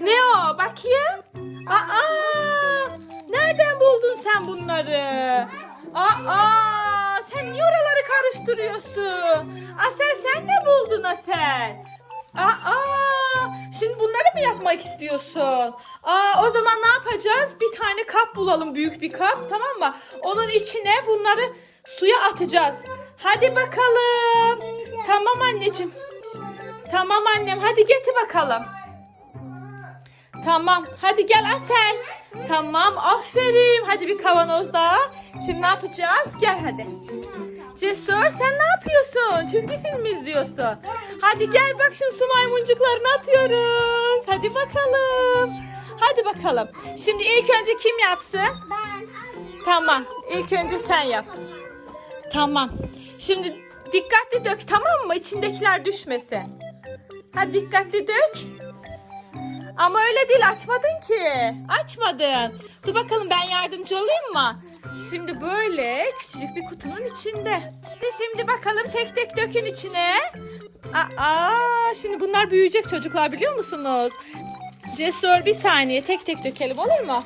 Ne o? Bakayım. Aa! Nereden buldun sen bunları? Aa! Sen niye oraları karıştırıyorsun? Asel sen de buldun Asel. Aa! Şimdi bunları mı yapmak istiyorsun? Aa, o zaman ne yapacağız? Bir tane kap bulalım, büyük bir kap, tamam mı? Onun içine bunları suya atacağız. Hadi bakalım. Tamam anneciğim. Tamam annem, hadi getir bakalım. Tamam. Hadi gel Asel. Tamam. Aferin. Hadi bir kavanoz daha. Şimdi ne yapacağız? Gel hadi. Cesur sen ne yapıyorsun? Çizgi film izliyorsun? Hadi gel bak şimdi su maymuncuklarını atıyoruz. Hadi bakalım. Hadi bakalım. Şimdi ilk önce kim yapsın? Tamam. İlk önce sen yap. Tamam. Şimdi dikkatli dök tamam mı? İçindekiler düşmesin. Hadi dikkatli dök. Ama öyle değil açmadın ki. Açmadın. Dur bakalım ben yardımcı olayım mı? Şimdi böyle küçücük bir kutunun içinde. Şimdi bakalım tek tek dökün içine. Aa, şimdi bunlar büyüyecek çocuklar biliyor musunuz? Cesur bir saniye tek tek dökelim olur mu?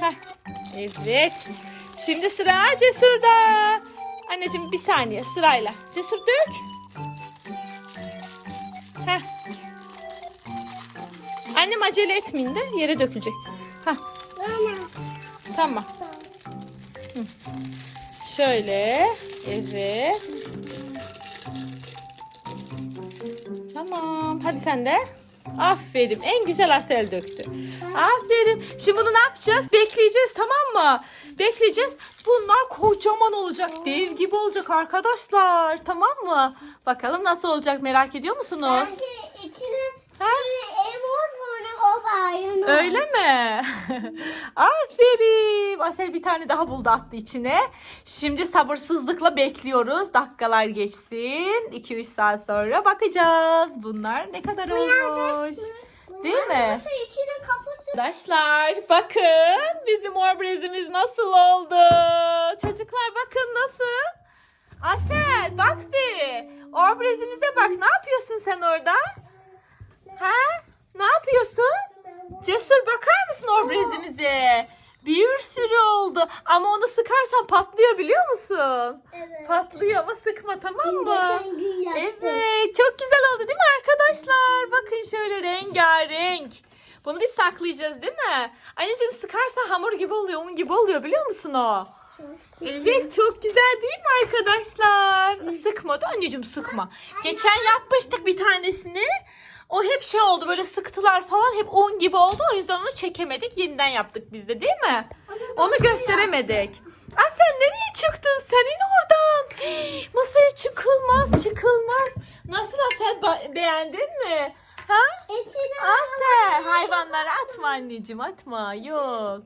Heh, evet. Şimdi sıra Cesur'da. Anneciğim bir saniye sırayla. Cesur dök. Heh. Annem acele etmeyin de yere dökülecek. Hah, tamam. Şöyle. Evet. Tamam. Hadi sen de. Aferin. En güzel Asel döktü. Aferin. Şimdi bunu ne yapacağız? Bekleyeceğiz tamam mı? Bekleyeceğiz. Bunlar kocaman olacak. Dev gibi olacak arkadaşlar. Tamam mı? Bakalım nasıl olacak merak ediyor musunuz? Ha? Öyle mi? Aferin. Asel bir tane daha buldu attı içine. Şimdi sabırsızlıkla bekliyoruz. Dakikalar geçsin. 2-3 saat sonra bakacağız. Bunlar ne kadar olmuş. Değil mi? Arkadaşlar bakın bizim orbrezimiz nasıl oldu. Çocuklar bakın nasıl. Asel bak bir. Orbrezimize bak. Ne yapıyorsun sen orada? Ha? Cesur bakar mısın orbrezimize? Bir sürü oldu. Ama onu sıkarsan patlıyor biliyor musun? Evet. Patlıyor ama sıkma tamam mı? Geçen gün yaptım. Evet çok güzel oldu değil mi arkadaşlar? Bakın şöyle rengarenk. Bunu biz saklayacağız değil mi? Anneciğim sıkarsa hamur gibi oluyor, un gibi oluyor biliyor musun o? Evet çok güzel değil mi arkadaşlar? Sıkma da anneciğim sıkma. Geçen yapmıştık bir tanesini. O hep şey oldu böyle sıktılar falan hep un gibi oldu. O yüzden onu çekemedik. Yeniden yaptık biz de değil mi? Onu gösteremedik. Aa sen nereye çıktın? Sen in oradan. Hii, Masaya çıkılmaz çıkılmaz. Nasıl ba- beğendin mi? Ha? İçine Asel hayvanları atma anneciğim atma yok.